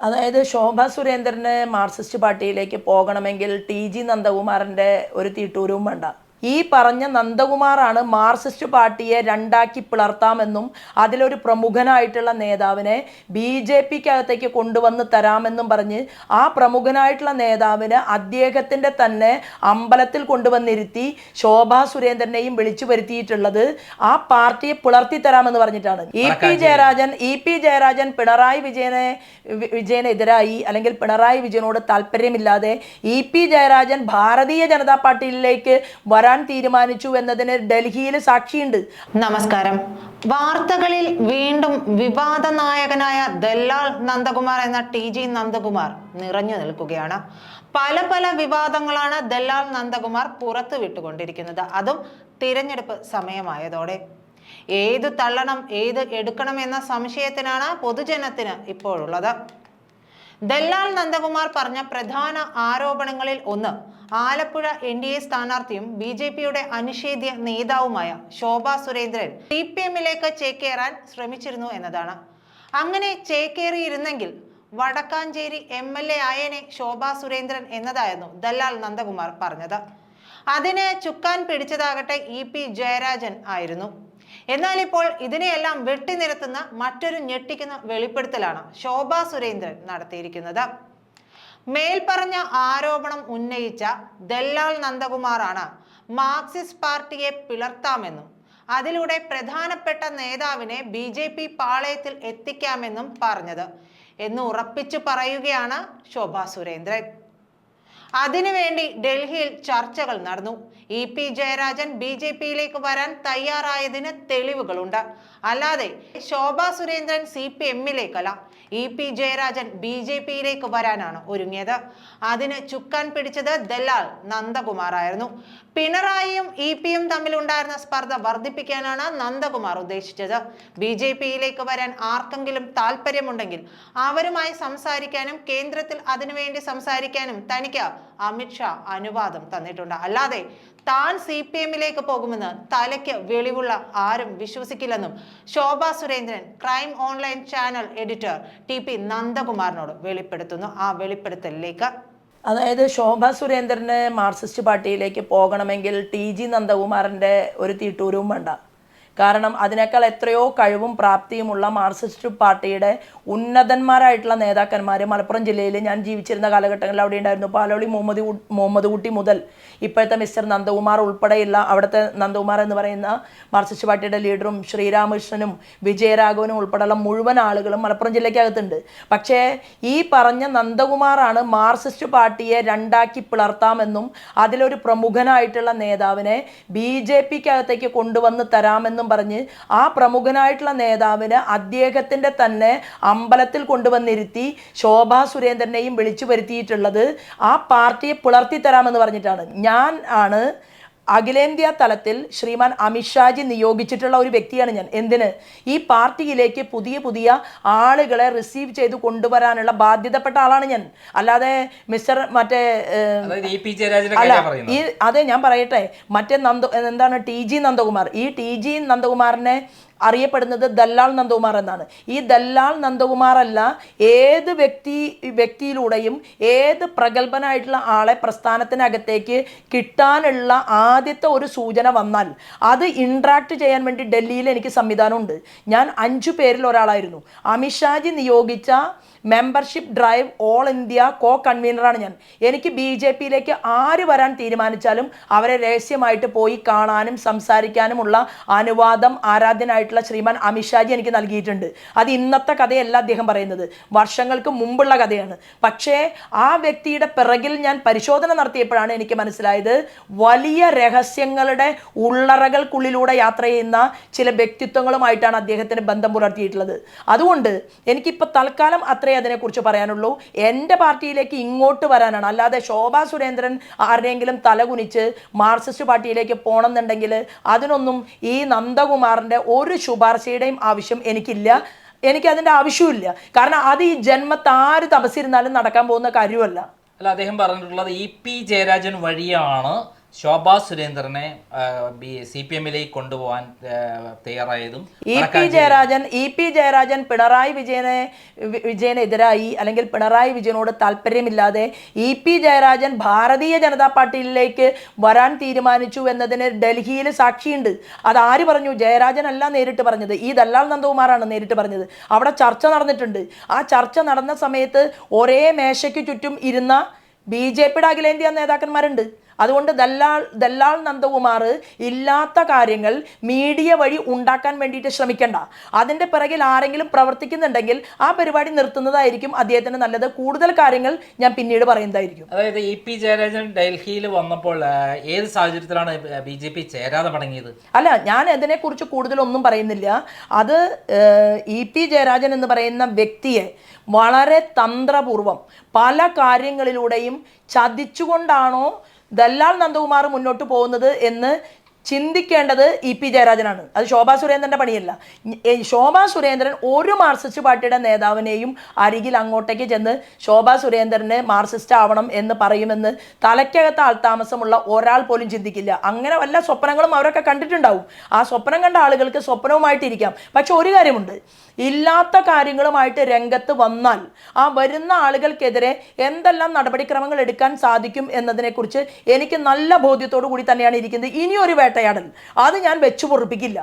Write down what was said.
അതായത് ശോഭ സുരേന്ദ്രന് മാർക്സിസ്റ്റ് പാർട്ടിയിലേക്ക് പോകണമെങ്കിൽ ടി ജി നന്ദകുമാറിന്റെ ഒരു തീട്ടൂരവും വേണ്ട. ഈ പറഞ്ഞ നന്ദകുമാറാണ് മാർക്സിസ്റ്റ് പാർട്ടിയെ രണ്ടാക്കി പിളർത്താമെന്നും അതിലൊരു പ്രമുഖനായിട്ടുള്ള നേതാവിനെ ബി ജെ പിക്കകത്തേക്ക് കൊണ്ടുവന്ന് തരാമെന്നും പറഞ്ഞ് ആ പ്രമുഖനായിട്ടുള്ള നേതാവിന് അദ്ദേഹത്തിന്റെ തന്നെ അമ്പലത്തിൽ കൊണ്ടുവന്നിരുത്തി ശോഭാ സുരേന്ദ്രനെയും വിളിച്ചു വരുത്തിയിട്ടുള്ളത് ആ പാർട്ടിയെ പിളർത്തി തരാമെന്ന് പറഞ്ഞിട്ടാണ്. E P Jayarajan E P Jayarajan Pinarayi വിജയനെ വിജയനെതിരായി അല്ലെങ്കിൽ പിണറായി വിജയനോട് താല്പര്യമില്ലാതെ ഇ പി ജയരാജൻ ഭാരതീയ ജനതാ പാർട്ടിയിലേക്ക് വരാൻ തീരുമാനിച്ചു എന്നതിന് ഡൽഹിയിൽ സാക്ഷിയുണ്ട്. നമസ്കാരം. വാർത്തകളിൽ വീണ്ടും വിവാദ നായകനായ ദല്ലാൽ നന്ദകുമാർ എന്ന ടി ജി നന്ദകുമാർ നിറഞ്ഞു നിൽക്കുകയാണ്. പല പല വിവാദങ്ങളാണ് ദല്ലാൽ നന്ദകുമാർ പുറത്തു വിട്ടുകൊണ്ടിരിക്കുന്നത്. അതും തിരഞ്ഞെടുപ്പ് സമയമായതോടെ. ഏത് തള്ളണം ഏത് എടുക്കണം എന്ന സംശയത്തിനാണ് പൊതുജനത്തിന് ഇപ്പോഴുള്ളത്. ദല്ലാൽ നന്ദകുമാർ പറഞ്ഞ പ്രധാന ആരോപണങ്ങളിൽ ഒന്ന് ആലപ്പുഴ എൻ ഡി എ സ്ഥാനാർത്ഥിയും ബി ജെ പിയുടെ അനിഷേധ്യ നേതാവുമായ ശോഭാ സുരേന്ദ്രൻ സി പി എമ്മിലേക്ക് ചേക്കേറാൻ ശ്രമിച്ചിരുന്നു എന്നതാണ്. അങ്ങനെ ചേക്കേറിയിരുന്നെങ്കിൽ വടക്കാഞ്ചേരി എം എൽ എ ആയനെ ശോഭാ സുരേന്ദ്രൻ എന്നതായിരുന്നു ദല്ലാൽ നന്ദകുമാർ പറഞ്ഞത്. അതിനെ ചുക്കാൻ പിടിച്ചതാകട്ടെ ഇ പി ജയരാജൻ ആയിരുന്നു. എന്നാൽ ഇപ്പോൾ ഇതിനെയെല്ലാം വെട്ടിനിരത്തുന്ന മറ്റൊരു ഞെട്ടിക്കുന്ന വെളിപ്പെടുത്തലാണ് ശോഭാ സുരേന്ദ്രൻ നടത്തിയിരിക്കുന്നത്. മേൽപ്പറഞ്ഞ ആരോപണം ഉന്നയിച്ച ദല്ലാൽ നന്ദകുമാറാണ് മാർക്സിസ്റ്റ് പാർട്ടിയെ പിളർത്താമെന്നും അതിലൂടെ പ്രധാനപ്പെട്ട നേതാവിനെ ബി ജെ പി പാളയത്തിൽ എത്തിക്കാമെന്നും പറഞ്ഞത്. എന്ന് ഉറപ്പിച്ചു പറയുകയാണ് ശോഭാ സുരേന്ദ്രൻ. അതിനുവേണ്ടി ഡൽഹിയിൽ ചർച്ചകൾ നടന്നു. E P Jayarajan B J പിയിലേക്ക് വരാൻ തയ്യാറായതിന് തെളിവുകളുണ്ട്. അല്ലാതെ Shobha Surendran C P എമ്മിലേക്കല്ല E P Jayarajan B J പിയിലേക്ക് വരാനാണ് ഒരുങ്ങിയത്. അതിന് ചുക്കാൻ പിടിച്ചത് ദല്ലാൽ നന്ദകുമാറായിരുന്നു. പിണറായിയും ഇ പിയും തമ്മിലുണ്ടായിരുന്ന സ്പർദ്ധ വർദ്ധിപ്പിക്കാനാണ് നന്ദകുമാർ ഉദ്ദേശിച്ചത്. ബി ജെ പിയിലേക്ക് വരാൻ ആർക്കെങ്കിലും താല്പര്യമുണ്ടെങ്കിൽ അവരുമായി സംസാരിക്കാനും കേന്ദ്രത്തിൽ അതിനുവേണ്ടി സംസാരിക്കാനും തനിക്ക് അമിത്ഷാ അനുവാദം തന്നിട്ടുണ്ട്. അല്ലാതെ താൻ സി പി എമ്മിലേക്ക് പോകുമെന്ന് തലയ്ക്ക് വെളിവുള്ള ആരും വിശ്വസിക്കില്ലെന്നും Shobha Surendran crime online channel editor T P നന്ദകുമാറിനോട് വെളിപ്പെടുത്തുന്നു. ആ വെളിപ്പെടുത്തലിലേക്ക് അതായത് ശോഭ സുരേന്ദ്രന് മാർക്സിസ്റ്റ് പാർട്ടിയിലേക്ക് പോകണമെങ്കിൽ ടി ജി നന്ദകുമാറിന്റെ ഒരു തീട്ടൂരവും വേണ്ട. കാരണം അതിനേക്കാൾ എത്രയോ കഴിവും പ്രാപ്തിയുമുള്ള മാർക്സിസ്റ്റ് പാർട്ടിയുടെ ഉന്നതന്മാരായിട്ടുള്ള നേതാക്കന്മാർ മലപ്പുറം ജില്ലയിൽ ഞാൻ ജീവിച്ചിരുന്ന കാലഘട്ടങ്ങളിൽ അവിടെ ഉണ്ടായിരുന്നു. പാലോളി മുഹമ്മദ് മുഹമ്മദ് കുട്ടി മുതൽ ഇപ്പോഴത്തെ മിസ്റ്റർ നന്ദകുമാർ ഉൾപ്പെടെയുള്ള അവിടുത്തെ നന്ദകുമാർ എന്ന് പറയുന്ന മാർക്സിസ്റ്റ് പാർട്ടിയുടെ ലീഡറും ശ്രീരാമകൃഷ്ണനും വിജയരാഘവനും ഉൾപ്പെടെയുള്ള മുഴുവൻ ആളുകളും മലപ്പുറം ജില്ലയ്ക്കകത്തുണ്ട്. പക്ഷേ ഈ പറഞ്ഞ നന്ദകുമാറാണ് മാർക്സിസ്റ്റ് പാർട്ടിയെ രണ്ടാക്കി പിളർത്താമെന്നും അതിലൊരു പ്രമുഖനായിട്ടുള്ള നേതാവിനെ ബി ജെ പിക്കകത്തേക്ക് കൊണ്ടുവന്ന് തരാമെന്നും പറഞ്ഞ് ആ പ്രമുഖനായിട്ടുള്ള നേതാവിന് അദ്ദേഹത്തിന്റെ തന്നെ അമ്പലത്തിൽ കൊണ്ടുവന്നിരുത്തി ശോഭാ സുരേന്ദ്രനെയും വിളിച്ചു വരുത്തിയിട്ടുള്ളത് ആ പാർട്ടിയെ പുളർത്തി തരാമെന്ന് പറഞ്ഞിട്ടാണ്. ഞാൻ ആണ് അഖിലേന്ത്യാ തലത്തിൽ ശ്രീമാൻ അമിത്ഷാജി നിയോഗിച്ചിട്ടുള്ള ഒരു വ്യക്തിയാണ് ഞാൻ. എന്തിന്? ഈ പാർട്ടിയിലേക്ക് പുതിയ പുതിയ ആളുകളെ റിസീവ് ചെയ്ത് കൊണ്ടുവരാനുള്ള ബാധ്യതപ്പെട്ട ആളാണ് ഞാൻ. അല്ലാതെ മിസ്റ്റർ മറ്റേ ഈ അതെ ഞാൻ പറയട്ടെ. മറ്റേ നന്ദ എന്താണ് ടി ജി നന്ദകുമാർ. ഈ ടി ജി നന്ദകുമാറിനെ അറിയപ്പെടുന്നത് ദല്ലാൽ നന്ദകുമാർ എന്നാണ്. ഈ ദല്ലാൽ നന്ദകുമാർ അല്ല ഏത് വ്യക്തി വ്യക്തിയിലൂടെയും ഏത് പ്രഗത്ഭനായിട്ടുള്ള ആളെ പ്രസ്ഥാനത്തിനകത്തേക്ക് കിട്ടാനുള്ള ആദ്യത്തെ ഒരു സൂചന വന്നാൽ അത് ഇൻട്രാക്ട് ചെയ്യാൻ വേണ്ടി ഡൽഹിയിൽ എനിക്ക് സംവിധാനമുണ്ട്. ഞാൻ അഞ്ചു പേരിൽ ഒരാളായിരുന്നു. അമിത്ഷാജി നിയോഗിച്ച membership drive all India co കൺവീനറാണ് ഞാൻ. എനിക്ക് ബി ജെ പിയിലേക്ക് ആര് വരാൻ തീരുമാനിച്ചാലും അവരെ രഹസ്യമായിട്ട് പോയി കാണാനും സംസാരിക്കാനുമുള്ള അനുവാദം ആരാധ്യനായിട്ടുള്ള ശ്രീമാൻ അമിഷാജി എനിക്ക് നൽകിയിട്ടുണ്ട്. അത് ഇന്നത്തെ കഥയല്ല അദ്ദേഹം പറയുന്നത്. വർഷങ്ങൾക്ക് മുമ്പുള്ള കഥയാണ്. പക്ഷേ ആ വ്യക്തിയുടെ പിറകിൽ ഞാൻ പരിശോധന നടത്തിയപ്പോഴാണ് എനിക്ക് മനസ്സിലായത് വലിയ രഹസ്യങ്ങളുടെ ഉള്ളറകൾക്കുള്ളിലൂടെ യാത്ര ചെയ്യുന്ന ചില വ്യക്തിത്വങ്ങളുമായിട്ടാണ് അദ്ദേഹത്തിന് ബന്ധം പുലർത്തിയിട്ടുള്ളത്. അതുകൊണ്ട് എനിക്കിപ്പോൾ തൽക്കാലം അത്രേ അതിനെക്കുറിച്ച് പറയാനുള്ളൂ. എന്റെ പാർട്ടിയിലേക്ക് ഇങ്ങോട്ട് വരാനാണ്. അല്ലാതെ ശോഭാ സുരേന്ദ്രൻ ആരുടെയെങ്കിലും തലകുനിച്ച് മാർക്സിസ്റ്റ് പാർട്ടിയിലേക്ക് പോകണമെന്നുണ്ടെങ്കിൽ അതിനൊന്നും ഈ നന്ദകുമാറിന്റെ ഒരു ശുപാർശയുടെയും ആവശ്യം എനിക്കില്ല. എനിക്ക് അതിന്റെ ആവശ്യമില്ല കാരണം അത് ഈ ജന്മത്താര് തപസ്സിരുന്നാലും നടക്കാൻ പോകുന്ന കാര്യമല്ല. അല്ല അദ്ദേഹം പറഞ്ഞിട്ടുള്ളത് ഇ പി ജയരാജൻ വഴിയാണ് ശോഭാ സുരേന്ദ്രനെ സി പി എമ്മിലേക്ക് കൊണ്ടുപോകാൻ തയ്യാറായതും E P Jayarajan E P Jayarajan Pinarayi വിജയനെ വിജയനെതിരായി അല്ലെങ്കിൽ പിണറായി വിജയനോട് താല്പര്യമില്ലാതെ ഇ പി ജയരാജൻ ഭാരതീയ ജനതാ പാർട്ടിയിലേക്ക് വരാൻ തീരുമാനിച്ചു എന്നതിന് ഡൽഹിയിൽ സാക്ഷിയുണ്ട്. അത് ആര് പറഞ്ഞു? ജയരാജൻ അല്ല നേരിട്ട് പറഞ്ഞത്. ഈ ദല്ലാൽ നന്ദകുമാറാണ് നേരിട്ട് പറഞ്ഞത്. അവിടെ ചർച്ച നടന്നിട്ടുണ്ട്. ആ ചർച്ച നടന്ന സമയത്ത് ഒരേ മേശയ്ക്ക് ചുറ്റും ഇരുന്ന ബി ജെ പിയുടെ അഖിലേന്ത്യാ നേതാക്കന്മാരുണ്ട്. അതുകൊണ്ട് ദല്ലാൾ ദല്ലാൾ നന്ദകുമാർ ഇല്ലാത്ത കാര്യങ്ങൾ മീഡിയ വഴി ഉണ്ടാക്കാൻ വേണ്ടിയിട്ട് ശ്രമിക്കേണ്ട. അതിന്റെ പിറകിൽ ആരെങ്കിലും പ്രവർത്തിക്കുന്നുണ്ടെങ്കിൽ ആ പരിപാടി നിർത്തുന്നതായിരിക്കും അദ്ദേഹത്തിന് നല്ലത്. കൂടുതൽ കാര്യങ്ങൾ ഞാൻ പിന്നീട് പറയുന്നതായിരിക്കും അതായത് ഇ പി ജയരാജൻ ഡൽഹിയിൽ വന്നപ്പോൾ ഏത് സാഹചര്യത്തിലാണ് ബി ജെ പി ചേരാതെ മടങ്ങിയത്? അല്ല ഞാൻ അതിനെക്കുറിച്ച് കൂടുതലൊന്നും പറയുന്നില്ല. അത് ഇ പി ജയരാജൻ എന്ന് പറയുന്ന വ്യക്തിയെ വളരെ തന്ത്രപൂർവം പല കാര്യങ്ങളിലൂടെയും ചതിച്ചുകൊണ്ടാണോ ദല്ലാൽ നന്ദകുമാർ മുന്നോട്ട് പോകുന്നത് എന്ന് ചിന്തിക്കേണ്ടത് ഇ പി ജയരാജനാണ്. അത് ശോഭാ സുരേന്ദ്രന്റെ പണിയല്ല. ശോഭാ സുരേന്ദ്രൻ ഒരു മാർസിസ്റ്റ് പാർട്ടിയുടെ നേതാവിനെയും അരികിൽ അങ്ങോട്ടേക്ക് ചെന്ന് ശോഭാ സുരേന്ദ്രന് മാർസിസ്റ്റ് ആവണം എന്ന് പറയുമെന്ന് തലയ്ക്കകത്ത് ആൾതാമസമുള്ള ഒരാൾ പോലും ചിന്തിക്കില്ല. അങ്ങനെ വല്ല സ്വപ്നങ്ങളും അവരൊക്കെ കണ്ടിട്ടുണ്ടാവും. ആ സ്വപ്നം കണ്ട ആളുകൾക്ക് സ്വപ്നവുമായിട്ടിരിക്കാം. പക്ഷെ ഒരു കാര്യമുണ്ട്. ഇല്ലാത്ത കാര്യങ്ങളുമായിട്ട് രംഗത്ത് വന്നാൽ ആ വരുന്ന ആളുകൾക്കെതിരെ എന്തെല്ലാം നടപടിക്രമങ്ങൾ എടുക്കാൻ സാധിക്കും എന്നതിനെക്കുറിച്ച് എനിക്ക് നല്ല ബോധ്യത്തോടു കൂടി തന്നെയാണ് ഇരിക്കുന്നത്. ഇനിയൊരു വേട്ടയാടൽ അത് ഞാൻ വെച്ചു പൊറുപ്പിക്കില്ല